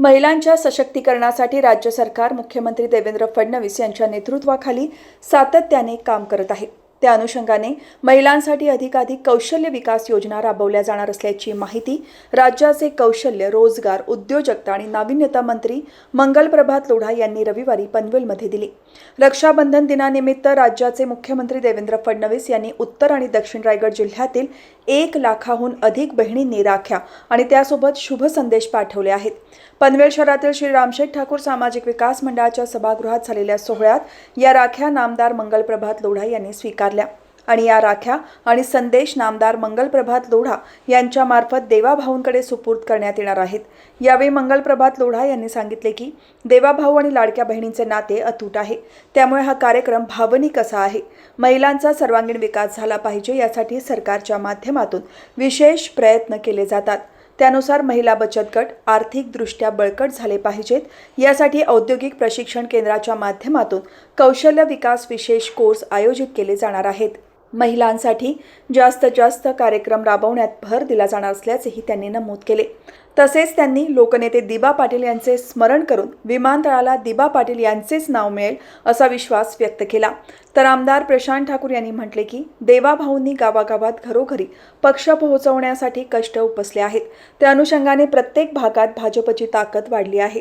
महिलांच्या सशक्तीकरणासाठी राज्य सरकार मुख्यमंत्री देवेंद्र फडणवीस यांच्या नेतृत्वाखाली सातत्याने काम करत आहे. त्या अनुषंगाने महिलांसाठी अधिकाधिक कौशल्य विकास योजना राबवल्या जाणार असल्याची माहिती राज्याचे कौशल्य रोजगार उद्योजकता आणि नाविन्यता मंत्री मंगलप्रभात लोढा यांनी रविवारी पनवेलमध्ये दिली. रक्षाबंधन दिनानिमित्त राज्याचे मुख्यमंत्री देवेंद्र फडणवीस यांनी उत्तर आणि दक्षिण रायगड जिल्ह्यातील एक लाखाहून अधिक बहिणींनी राख्या आणि त्यासोबत शुभ संदेश पाठवले आहेत. पनवेल शहरातील श्री रामशेठ ठाकूर सामाजिक विकास मंडळाच्या सभागृहात झालेल्या सोहळ्यात या राख्या नामदार मंगलप्रभात लोढा यांनी स्वीकारल्या. आणि या राख्या आणि संदेश नामदार मंगलप्रभात लोढा यांच्यामार्फत देवाभाऊंकडे सुपूर्द करण्यात येणार आहेत. यावेळी मंगलप्रभात लोढा यांनी सांगितले की देवाभाऊ आणि लाडक्या बहिणींचे नाते अतूट आहे. त्यामुळे हा कार्यक्रम भावनिक असा आहे. महिलांचा सर्वांगीण विकास झाला पाहिजे यासाठी सरकारच्या माध्यमातून विशेष प्रयत्न केले जातात. त्यानुसार महिला बचत गट आर्थिकदृष्ट्या बळकट झाले पाहिजेत. यासाठी औद्योगिक प्रशिक्षण केंद्राच्या माध्यमातून कौशल्य विकास विशेष कोर्स आयोजित केले जाणार आहेत. महिलांसाठी जास्तीत जास्त कार्यक्रम राबवण्यात भर दिला जाणार असल्याचेही त्यांनी नमूद केले. तसेच त्यांनी लोकनेते दिबा पाटील यांचे स्मरण करून विमानतळाला दिबा पाटील यांचेच नाव मिळेल असा विश्वास व्यक्त केला. तर आमदार प्रशांत ठाकूर यांनी म्हटले की देवाभाऊंनी गावागावात घरोघरी पक्ष पोहोचवण्यासाठी कष्ट उपसले आहेत. त्या अनुषंगाने प्रत्येक भागात भाजपची ताकद वाढली आहे.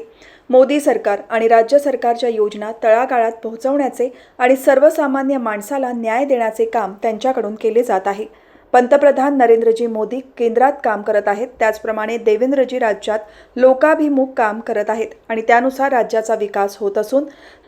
मोदी सरकार आणि राज्य सरकारच्या योजना तळागाळात पोहोचवण्याचे आणि सर्वसामान्य माणसाला न्याय देण्याचे काम त्यांच्याकडून केले जात आहे. पंतप्रधान नरेंद्रजी मोदी केंद्रात काम करत आहेत. त्याचप्रमाणे देवेंद्रजी राज्यात लोकाभिमुख काम करत आहेत आणि त्यानुसार राज्याचा विकास होत असून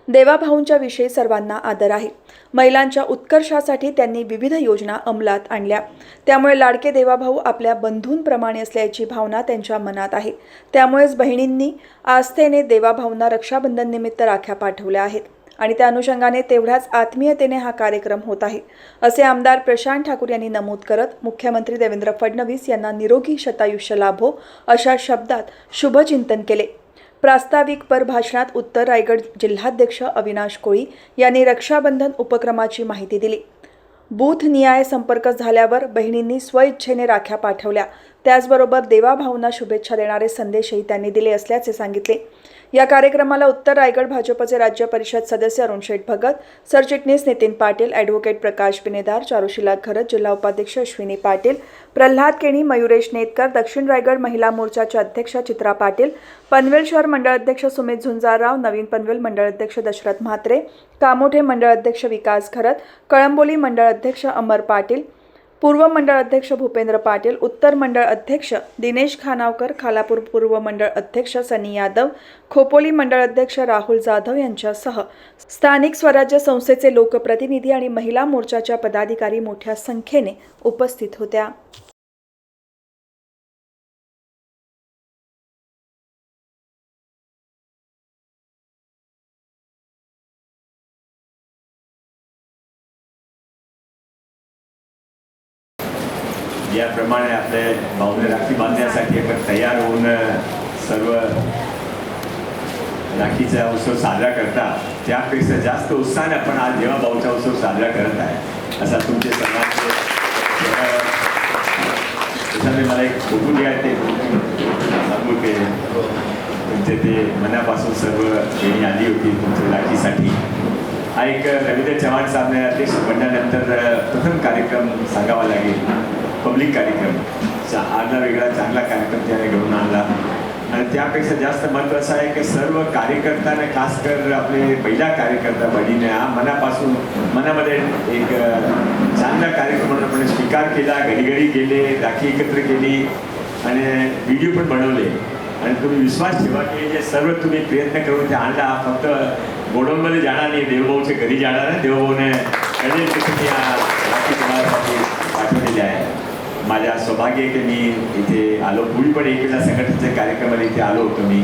देवाभाऊंच्या विषयी सर्वांना आदर आहे. महिलांच्या उत्कर्षासाठी त्यांनी विविध योजना अंमलात आणल्या. त्यामुळे लाडके देवाभाऊ आपल्या बंधूंप्रमाणे असल्याची भावना त्यांच्या मनात आहे. त्यामुळेच बहिणींनी आस्थेने देवाभाऊंना रक्षाबंधन निमित्त राख्या पाठवल्या आहेत. आणि त्या अनुषंगाने तेवढ्याच आत्मीयतेने हा कार्यक्रम होत आहे असे आमदार प्रशांत ठाकूर यांनी नमूद करत मुख्यमंत्री देवेंद्र फडणवीस यांना निरोगी शतायुष्य लाभो अशा शब्दात शुभचिंतन केले. प्रास्ताविक पर भाषणात उत्तर रायगड जिल्हाध्यक्ष अविनाश कोळी यांनी रक्षाबंधन उपक्रमाची माहिती दिली. बूथ नियाय संपर्क झाल्यावर बहिणींनी स्वइच्छेने राख्या पाठवल्या. त्याचबरोबर देवाभाऊंना शुभेच्छा देणारे संदेशही त्यांनी दिले असल्याचे सांगितले. या कार्यक्रमाला उत्तर रायगड भाजपचे राज्य परिषद सदस्य अरुण शेठ भगत सरचिटणीस नितीन पाटील ॲडव्होकेट प्रकाश बिनेदार चारुशिला खरत जिल्हा उपाध्यक्ष अश्विनी पाटील प्रल्हाद केणी मयुरेश नेतकर दक्षिण रायगड महिला मोर्चाच्या अध्यक्ष चित्रा पाटील पनवेल शहर मंडळ अध्यक्ष सुमित झुंजारराव नवीन पनवेल मंडळ अध्यक्ष दशरथ म्हात्रे कामोठे मंडळ अध्यक्ष विकास खरत कळंबोली मंडळ अध्यक्ष अमर पाटील पूर्व मंडळ अध्यक्ष भूपेंद्र पाटील उत्तर मंडळ अध्यक्ष दिनेश खानावकर खालापूर पूर्व मंडळ अध्यक्ष सनी यादव खोपोली मंडळ अध्यक्ष राहुल जाधव यांच्यासह स्थानिक स्वराज्य संस्थेचे लोकप्रतिनिधी आणि महिला मोर्चाच्या पदाधिकारी मोठ्या संख्येने उपस्थित होत्या. याप्रमाणे आपले भाऊने राखी बांधण्यासाठी आपण तयार होऊन सर्व राखीचा उत्सव साजरा करता. त्यापेक्षा जास्त उत्साहाने आपण आज जेव्हा भाऊचा उत्सव साजरा करत आहे. असा तुमचे सर्वांचे अं, मला एक बघून घ्या ते सांगू ते. तुमचे ते मनापासून सर्व देणी आली होती तुमच्या राखीसाठी. हा एक रवींद्र चव्हाण साहेबने अध्यक्ष बनल्यानंतर प्रथम कार्यक्रम सांगावा लागेल. पब्लिक कार्यक्रम. चा- वेगळा चांगला कार्यक्रम त्याने घडून आणला. आणि त्यापेक्षा जास्त महत्त्वाचं आहे की सर्व कार्यकर्त्याने खास कर आपले पहिला कार्यकर्ता बहिणीने हा मनापासून मनामध्ये एक चांगला कार्यक्रम म्हणून आपण स्वीकार केला घडी घडी गेले राखी एकत्र केली आणि व्हिडिओ पण बनवले. आणि तुम्ही विश्वास ठेवा की जे सर्व तुम्ही प्रयत्न करून ते आणला फक्त गोडाऊनमध्ये जाणार नाही देवभाऊच्या घरी जाणार आहे. देवभाऊने कळेल की तुम्ही हा राखी तुम्हासाठी पाठवलेली आहे माझ्या सौभाग्य आहे की मी इथे आलो. पूर्वी पण एक संघटनेच्या कार्यक्रमाला इथे आलो होतो मी.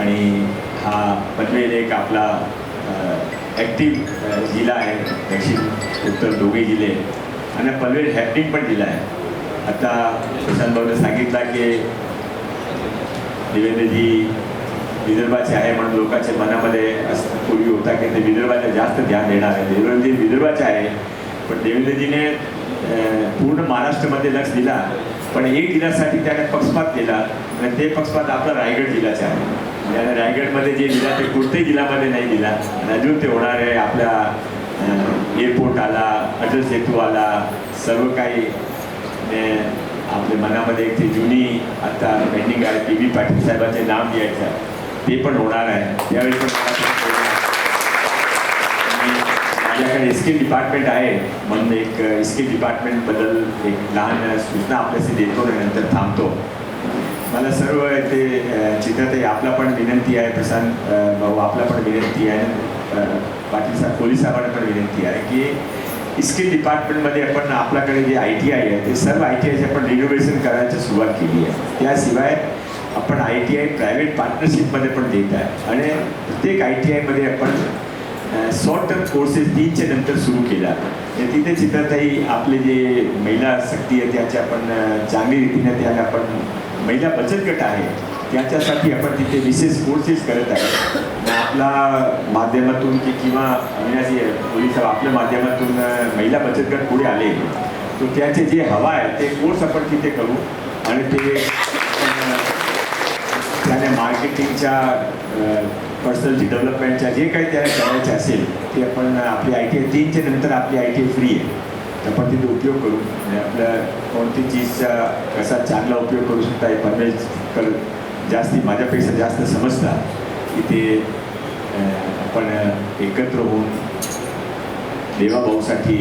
आणि हा पनवेल एक आपला ॲक्टिव्ह जिल्हा आहे. दक्षिण उत्तर दोघे जिल्हे. आणि पनवेल हॅपनिंग पण जिल्हा आहे. आता प्रशांत भाऊने सांगितला की निवेदनजी विदर्भाचे आहे म्हणून लोकांच्या मनामध्ये असं पूर्वी होता की ते विदर्भाला जास्त ध्यान देणार आहे. देवेंद्रजी विदर्भाचे आहे पण देवेंद्रजीने पूर्ण महाराष्ट्रामध्ये लक्ष दिला. पण एक जिल्ह्यासाठी त्याने पक्षपात केला आणि ते पक्षपात आपला रायगड जिल्ह्याचे आहे. त्याने रायगडमध्ये जे दिला ते कोणत्याही जिल्ह्यामध्ये नाही दिला. आणि अजून ते होणार आहे आपल्या एअरपोर्ट आला अटल सेतू आला सर्व काही. आपल्या मनामध्ये एक जुनी आता पेंडिंग आहे पी बी पाटील साहेबांचे नाम घ्यायचं ते पण होणार आहे. त्यावेळी पण कारण एसके डिपार्टमेंट आहे. म्हणून एक एसके डिपार्टमेंटबद्दल एक लहान सूचना आपल्याशी देतो आणि नंतर थांबतो. मला सर्व ते अ, आपला पण विनंती आहे प्रशांत भाऊ आपला पण विनंती आहे. अ, पाटील साहेब पोलीस साहेबांना पण विनंती आहे की स्किल डिपार्टमेंटमध्ये आपण आपल्याकडे जे आय टी आय आहे ते सर्व आय टी आयचे आपण रिनोव्हेशन करायची सुरुवात केली आहे. त्याशिवाय आपण आय टी आय प्रायव्हेट पार्टनरशिपमध्ये पण देत आहे. आणि प्रत्येक आय टी आयमध्ये आपण शॉर्ट टर्म कोर्सेस तीनच्या नंतर सुरू केला तिथे चित्रताई आपले जे महिला शक्ती आहे त्याचे आपण चांगली रीतीने त्याला आपण महिला बचत गट आहे त्याच्यासाठी आपण तिथे विशेष कोर्सेस करत आहे. आपला माध्यमातून की किंवा अविनाशी पोलीस आपल्या माध्यमातून महिला बचत गट पुढे आले. तर त्याचे जे हवा आहे ते कोर्स आपण तिथे करू. आणि ते त्याने मार्केटिंगच्या पर्सनलची डेव्हलपमेंटच्या जे काही त्याला करायचे असेल ते आपण आपली आय टी आय तीनच्या नंतर आपली आय टी आय फ्री आहे. तर आपण तिथे उपयोग करू. म्हणजे आणि आपल्या कोणती चीजचा कसा चांगला उपयोग करू शकता हे परमेश कर जास्ती माझ्यापेक्षा जास्त समजतात इथे ते आपण एकत्र होऊन देवाभाऊसाठी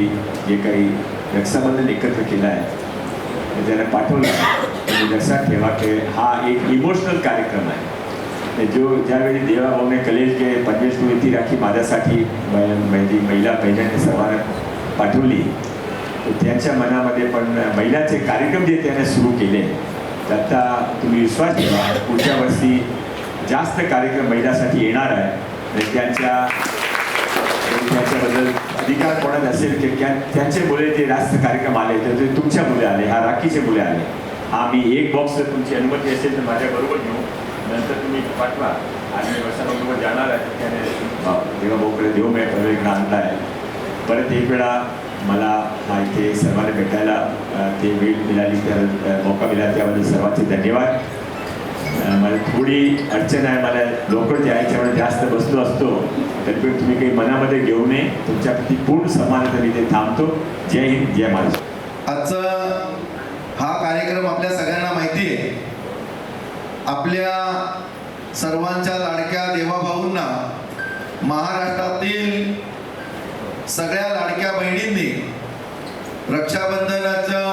जे काही रक्षाबंधन एकत्र केलं आहे ज्याने पाठवलं लक्षात ठेवा की हा एक इमोशनल कार्यक्रम आहे. जो ज्यावेळी देवाभाऊने कलेज के पंचवीस ती राखी माझ्यासाठी म- महिला बहिणांनी सर्वांना पाठवली तर त्यांच्या मनामध्ये पण महिलाचे कार्यक्रम जे त्याने सुरू केले तर तुम्ही विश्वास ठेवा. पुढच्या वर्षी जास्त कार्यक्रम महिलासाठी येणार आहे. आणि त्यांच्या त्याच्याबद्दल अधिकार कोणात असेल की त्या- त्यांचे मुले जे जास्त कार्यक्रम आले तर ते तुमच्या मुले आले हा राखीचे मुले आले. हा मी एक बॉक्स जर तुमची अनुमती असेल तर माझ्याबरोबर घेऊ नंतर तुम्ही पाठवा. आणि वर्षाबरोबर जाणार आहे त्याने देवा देऊ मी परत इकडे आणला आहे परत एक वेळा मला हा इथे सर्वांना भेटायला ते वेळ मिळाली त्या मौका मिळाला त्याबद्दल सर्वांचे धन्यवाद. मला थोडी अडचण आहे मला लोकल यायच्यामुळे जास्त बसलो असतो तरी पण तुम्ही काही मनामध्ये घेऊ नये. तुमच्याप्रती पूर्ण समानता मी ते थांबतो. जय हिंद जय महाराष्ट्र. आजचा हा कार्यक्रम आपल्या सगळ्यांना माहिती आहे आपल्या सर्वांच्या लाडक्या देवाभाऊंना महाराष्ट्रातील सगळ्या लाडक्या बहिणींनी रक्षाबंधनाच्या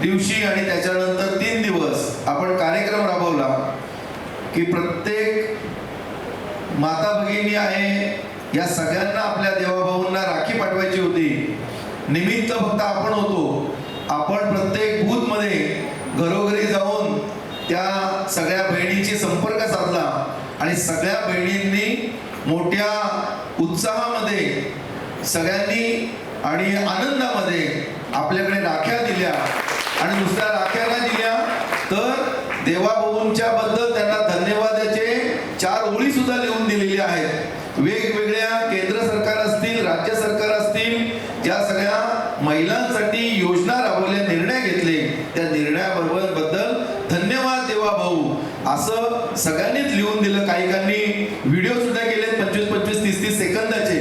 दिवशी आणि त्याच्यानंतर तीन दिवस आपण कार्यक्रम राबवला की प्रत्येक माता भगिनी आहे या सगळ्यांना आपल्या देवाभाऊंना राखी पाठवायची होती. निमित्त फक्त आपण होतो आपण प्रत्येक बूथमध्ये घरोघरी जाऊन त्या सगळ्या बहिणींशी संपर्क साधला आणि सगळ्या बहिणींनी मोठ्या उत्साहामध्ये सगळ्यांनी आणि आनंदामध्ये आपल्याकडे राख्या दिल्या. आणि नुसत्या राख्या नाही दिल्या तर देवाभाऊंच्या बद्दल त्यांना धन्यवादाचे चार ओळी सुद्धा लिहून दिलेल्या आहेत वेगवेगळ्या केंद्र सरकार असतील राज्य सरकार असतील ज्या सगळ्या महिलांसाठी योजना राबवल्या निर्णय घेतले त्या निर्णयाबरोबरबद्दल धन्यवाद देवा भाऊ असं सगळ्यांनीच लिहून दिलं. काही व्हिडिओ सुद्धा केले पंचवीस पंचवीस तीस तीस सेकंदाचे.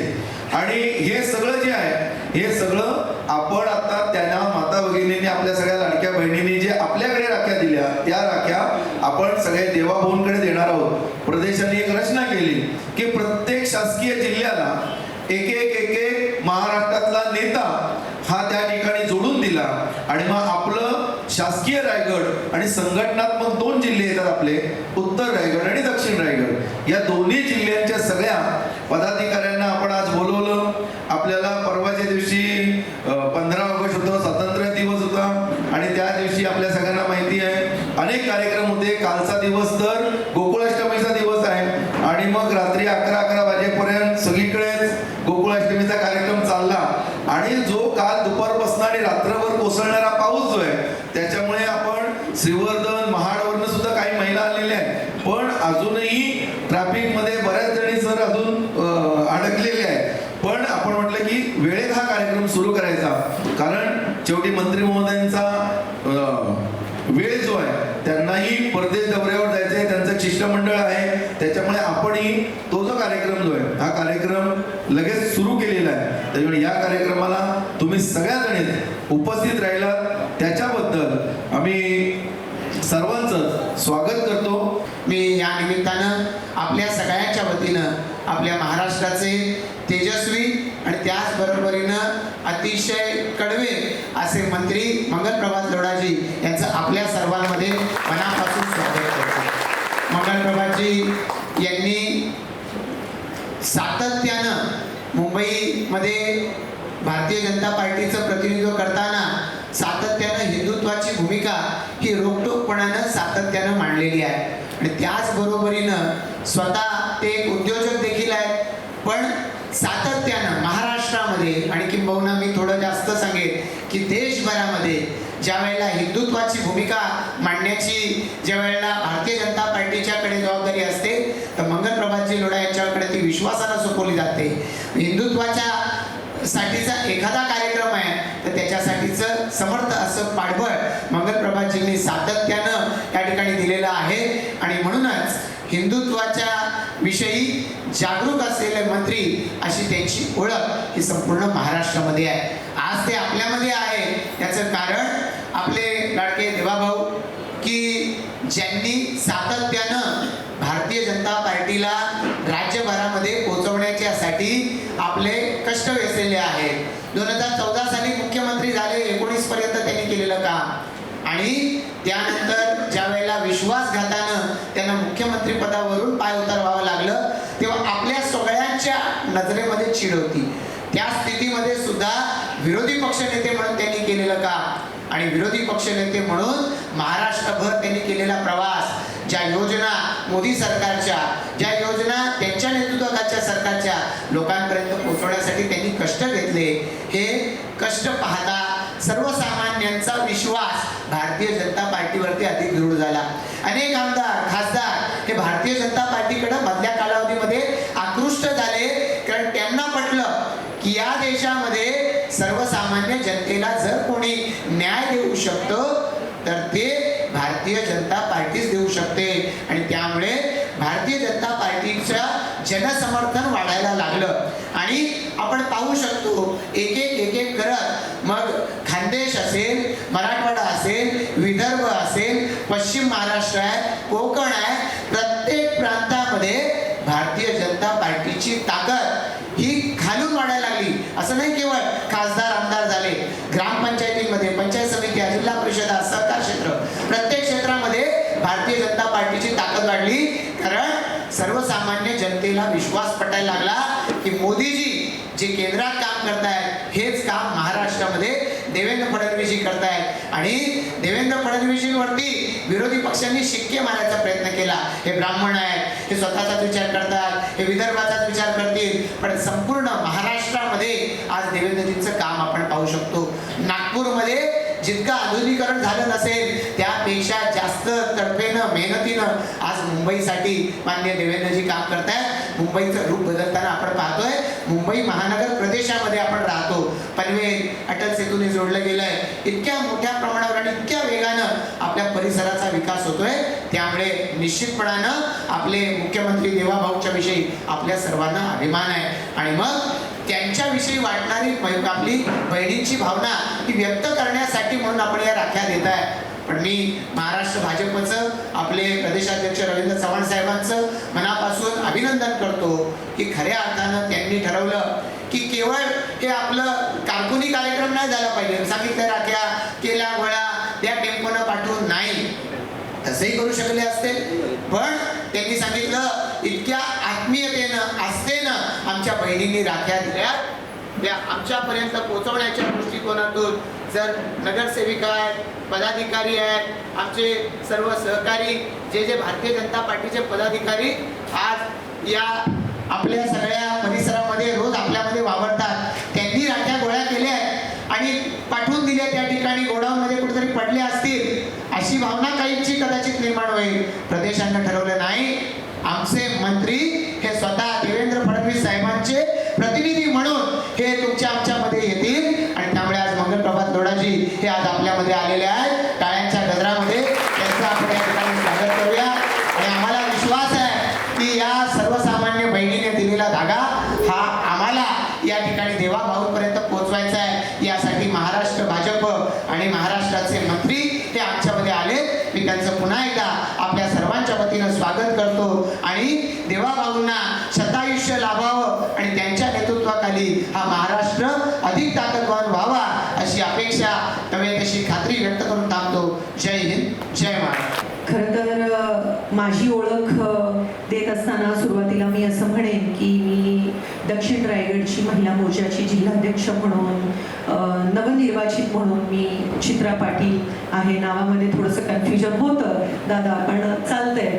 आणि हे सगळं जे आहे हे सगळं आपण आता त्यांना माता भगिनींनी आपल्या सगळ्या लाडक्या बहिणींनी जे आपल्याकडे राख्या दिल्या त्या राख्या आपण सगळ्या देवाभाऊंकडे देणार आहोत. प्रदेशाने एक रचना केली की प्रत्येक शासकीय जिल्ह्याला एक एक महाराष्ट्रातला नेता हा त्या ठिकाणी जोडून दिला आणि मग आपलं शासकीय रायगड आणि संघटनात्मक दोन जिल्हे येतात आपले उत्तर रायगड आणि दक्षिण रायगड. या दोन्ही जिल्ह्यांच्या सगळ्या पदाधिकाऱ्यांना आपण आज बोलवलं. आपल्याला परवाच्या दिवशी पंधरा ऑगस्ट होतं स्वातंत्र्य दिवस होता आणि त्या दिवशी आपल्या सगळ्यांना माहिती आहे. अनेक कार्यक्रम होते. कालचा दिवस शेवटी मंत्री महोदयांचा वेळ जो आहे त्यांनाही परदेश दौऱ्यावर जायचं आहे त्यांचं शिष्टमंडळ आहे. त्याच्यामुळे आपणही तो जो कार्यक्रम जो आहे हा कार्यक्रम लगेच सुरू केलेला आहे. त्याच्यामुळे या कार्यक्रमाला तुम्ही सगळ्याजणी उपस्थित राहिला. त्याच्याबद्दल आम्ही सर्वांचं स्वागत करतो. मी या निमित्तानं आपल्या सगळ्यांच्या वतीनं आपल्या महाराष्ट्राचे तेजस्वी आणि त्याचबरोबरीनं अतिशय कडवे असे मंत्री मंगलप्रभात लोडाजी यांचं आपल्या सर्वांमध्ये मनापासून स्वागत करतो. मंगलप्रभातजी यांनी सातत्यानं मुंबईमध्ये भारतीय जनता पार्टीचं प्रतिनिधित्व करताना सातत्यानं हिंदुत्वाची भूमिका ही रोखटोकपणानं सातत्यानं मांडलेली आहे. आणि त्याचबरोबरीनं स्वतः ते एक उद्योजक देखील आहेत पण सातत्यानं महाराष्ट्रामध्ये आणि किंबहुना मी थोडं जास्त की देशभरामध्ये ज्या वेळेला हिंदुत्वाची भूमिका मांडण्याची ज्या वेळेला भारतीय जनता पार्टीच्याकडे जबाबदारी असते तर मंगलप्रभातजी लोढा यांच्याकडे ती विश्वासानं सोपवली जाते. हिंदुत्वाच्या साठीचा एखादा कार्यक्रम आहे तर त्याच्यासाठीचं समर्थ असं पाठबळ मंगलप्रभातजींनी सातत्यानं या ठिकाणी दिलेलं आहे. आणि म्हणूनच हिंदुत्वाच्या विषयी जागरूक असलेले मंत्री अशी त्यांची ओळख ही संपूर्ण महाराष्ट्रामध्ये आहे. आज ते आपल्यामध्ये आहे. याचं कारण आपले लाडके देवाभाऊ की ज्यांनी सातत्यानं भारतीय जनता पार्टीला राज्यभरामध्ये पोहोचवण्याच्यासाठी आपले कष्ट वेचलेले आहेत. दोन हजार चौदा साली मुख्यमंत्री झाले एकोणीस पर्यंत त्यांनी केलेलं काम. आणि त्यानंतर ज्या वेळेला विश्वासघाता मुख्यमंत्री पदावरून पाय उतरवावं लागलं तेव्हा आपल्या सगळ्यांच्या नजरेमध्ये चिड होती. त्या स्थितीमध्ये सुद्धा विरोधी पक्षनेते म्हणून त्यांनी केलेलं काम. आणि विरोधी पक्षनेते म्हणून महाराष्ट्रभर त्यांनी केलेला प्रवास ज्या योजना मोदी सरकारच्या ज्या योजना त्यांच्या नेतृत्वाच्या सरकारच्या लोकांपर्यंत पोहोचवण्यासाठी त्यांनी कष्ट घेतले. हे कष्ट पाहता सर्व भारतीय जनता पार्टीवरती अधिक दृढ झाला. अनेक आमदार खासदार हे भारतीय जनता पार्टीकडे मधल्या कालावधीमध्ये आकृष्ट झाले. कारण त्यांना पटलं की या देशामध्ये सर्वसामान्य जनतेला जर कोणी न्याय देऊ शकतं तर ते भारतीय जनता पार्टीच देऊ शकते. आणि त्यामुळे भारतीय जनता पार्टीचं जनसमर्थन वाढायला लागलं. आणि आपण पाहू शकतो एक एक एक एक करत मग प्रदेश असेल मराठवाडा असेल विदर्भ असेल पश्चिम महाराष्ट्र आहे कोकण आहे प्रत्येक प्रांतामध्ये भारतीय जनता पार्टीची ताकद ही खालून वाढायला लागली असं नाही केवळ खासदार आमदार झाले ग्रामपंचायतीमध्ये पंचायत समित्या जिल्हा परिषदा सहकार क्षेत्र प्रत्येक क्षेत्रामध्ये भारतीय जनता पार्टीची ताकद वाढली कारण सर्वसामान्य जनतेला विश्वास पटायला लागला की मोदीजी जे केंद्रात काम करतायत हेच काम महाराष्ट्रामध्ये देवेंद्र फडणवीसजी करतायत. आणि देवेंद्र फडणवीसजींवरती विरोधी पक्षांनी शिक्के मारायचा प्रयत्न केला. हे ब्राह्मण आहेत हे स्वतःचाच विचार करतात हे विदर्भाचाच विचार करतील. पण संपूर्ण महाराष्ट्रामध्ये आज देवेंद्रजींचं काम आपण पाहू शकतो. नागपूरमध्ये जितकं आधुनिकरण झालं नसेल त्यापेक्षा जास्त तडफेनं मेहनतीनं आज मुंबईसाठी मान्य देवेंद्रजी काम करतायत. मुंबईचं रूप बदलताना आपण पाहतोय. मुंबई महानगर प्रदेशामध्ये आपण राहतो. पनवेल अटल सेतूने जोडलं गेलंय. इतक्या मोठ्या प्रमाणावर आणि इतक्या वेगानं आपल्या परिसराचा विकास होतोय. त्यामुळे निश्चितपणानं आपले मुख्यमंत्री देवाभाऊच्या विषयी आपल्या सर्वांना अभिमान आहे. आणि मग त्यांच्याविषयी वाटणारी आपली बहिणींची भावना ही व्यक्त करण्यासाठी म्हणून आपण या राख्या देत आहे. पण मी महाराष्ट्र भाजपचं आपले प्रदेशाध्यक्ष रवींद्र चव्हाण साहेबांचं मनापासून अभिनंदन करतो की खऱ्या अर्थानं त्यांनी ठरवलं की केवळ हे आपलं कारकुनी कार्यक्रम नाही झाला पाहिजे. सांगितलं राख्या केला वळा त्या टेम्पोनं पाठवून नाही. तसंही करू शकले असते. पण त्यांनी सांगितलं बहिणींनी राख्या दिल्या. त्या आमच्यापर्यंत पोहोचवण्याच्या दृष्टिकोनातून जर नगरसेविका आहेत पदाधिकारी आहेत आमचे सर्व सहकारी जे जे भारतीय जनता पार्टीचे पदाधिकारी आज या आपल्या सगळ्या परिसरामध्ये रोज आपल्यामध्ये वावरतात त्यांनी राख्या गोळ्या केल्या आहेत आणि पाठवून दिल्या त्या ठिकाणी गोडाऊनमध्ये कुठेतरी पडले असतील अशी भावना काहींची कदाचित निर्माण होईल. प्रदेशांना ठरवलं नाही. आमचे मंत्री हे स्वतः देवेंद्र फडणवीस साहेबांचे प्रतिनिधी म्हणून हे तुमच्या आमच्यामध्ये येतील आणि त्यामुळे आज मंगलप्रभात लोढाजी हे आज आपल्यामध्ये आलेले आहेत टाळ्यांच्या गजरामध्ये त्यांचं आपण या ठिकाणी स्वागत करूया आणि आम्हाला विश्वास वतीनं स्वागत करतो. आणि देवाभाऊंना शतायुष्य लाभावं आणि त्यांच्या नेतृत्वाखाली हा महाराष्ट्र अधिक ताकदवान व्हावा अशी अपेक्षा नव्हे तशी खात्री व्यक्त करून थांबतो. जय हिंद जय महाराष्ट्र. खरं तर माझी ओळख देत असताना सुरुवातीला मी असं म्हणेन की मी दक्षिण रायगडची महिला मोर्चाची जिल्हाध्यक्ष म्हणून नवनिर्वाचित म्हणून मी चित्रा पाटील आहे. नावामध्ये थोडंसं कन्फ्युजन होतं. दादा पण चालतंय.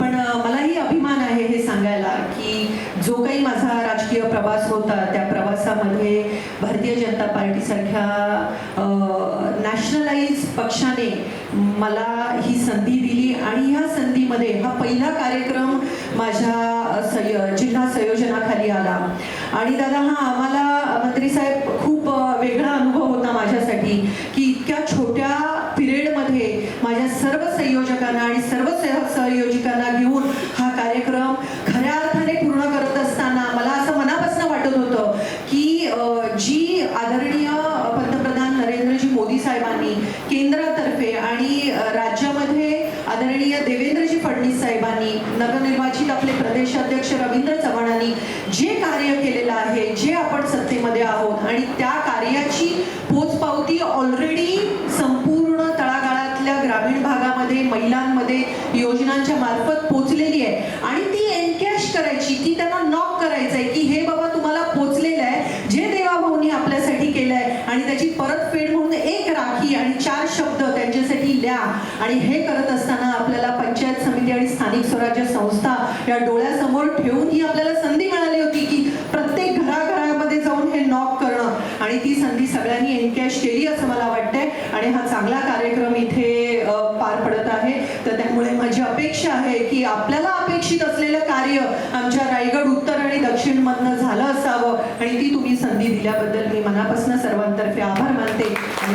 पण मलाही अभिमान आहे हे सांगायला की जो काही माझा प्रवास होता त्या प्रवासामध्ये भारतीय जनता पार्टीसारख्या नॅशनलाइज पक्षाने मला ही संधी दिली आणि ह्या संधीमध्ये हा पहिला कार्यक्रम माझ्या सय जिल्हा संयोजनाखाली आला. आणि दादा हा आम्हाला मंत्री साहेब खूप वेगळा अनुभव होता माझ्यासाठी की इतक्या छोट्या पिरियडमध्ये माझ्या सर्व संयोजकांना आणि सर्व सह सहयोजिकांना घेऊन हा कार्यक्रम खऱ्या अर्थाने पूर्ण करत असताना मला असं मनापासून वाटत होतं की अ, जी आदरणीय पंतप्रधान नरेंद्रजी मोदी साहेबांनी केंद्रातर्फे आणि राज्यामध्ये आदरणीय देवेंद्रजी फडणवीस साहेबांनी नवनिर्वाचित आपले प्रदेशाध्यक्ष रवींद्र चव्हाणांनी जे कार्य केलेलं आहे जे आपण सत्तेमध्ये आहोत आणि त्या कार्याची पोचपावती ऑलरेडी संपूर्ण तळागाळातल्या ग्रामीण भागामध्ये महिलांमध्ये योजनांच्या मार्फत पोचलेली आहे. आणि ती एनकॅश करायची ती त्यांना नॉक करायचं आहे की हे बाबा तुम्हाला पोचलेलं आहे. जे देवाभाऊनी आपल्यासाठी केलं आहे आणि त्याची परतफेड म्हणून एक राखी आणि चार शब्द त्यांच्यासाठी लिहा आणि हे करत असताना आपल्याला पंचायत समिती आणि स्थानिक स्वराज्य संस्था या डोळ्यासमोर ठेवून ही आपल्याला संधी मिळाली होती की प्रत्येक घराघरामध्ये जाऊन हे नॉक करणं. आणि ती संधी सगळ्यांनी एनकॅश केली असं मला वाटतंय. आणि हा चांगला कार्यक्रम इथे पार पडत आहे. तर त्यामुळे माझी अपेक्षा आहे की आपल्याला अपेक्षित असलेलं कार्य आमच्या रायगड उत्तर आणि दक्षिण मधनं झालं असावं. आणि ती तुम्ही संधी दिल्याबद्दल मी मनापासून सर्वांतर्फे आभार मानते.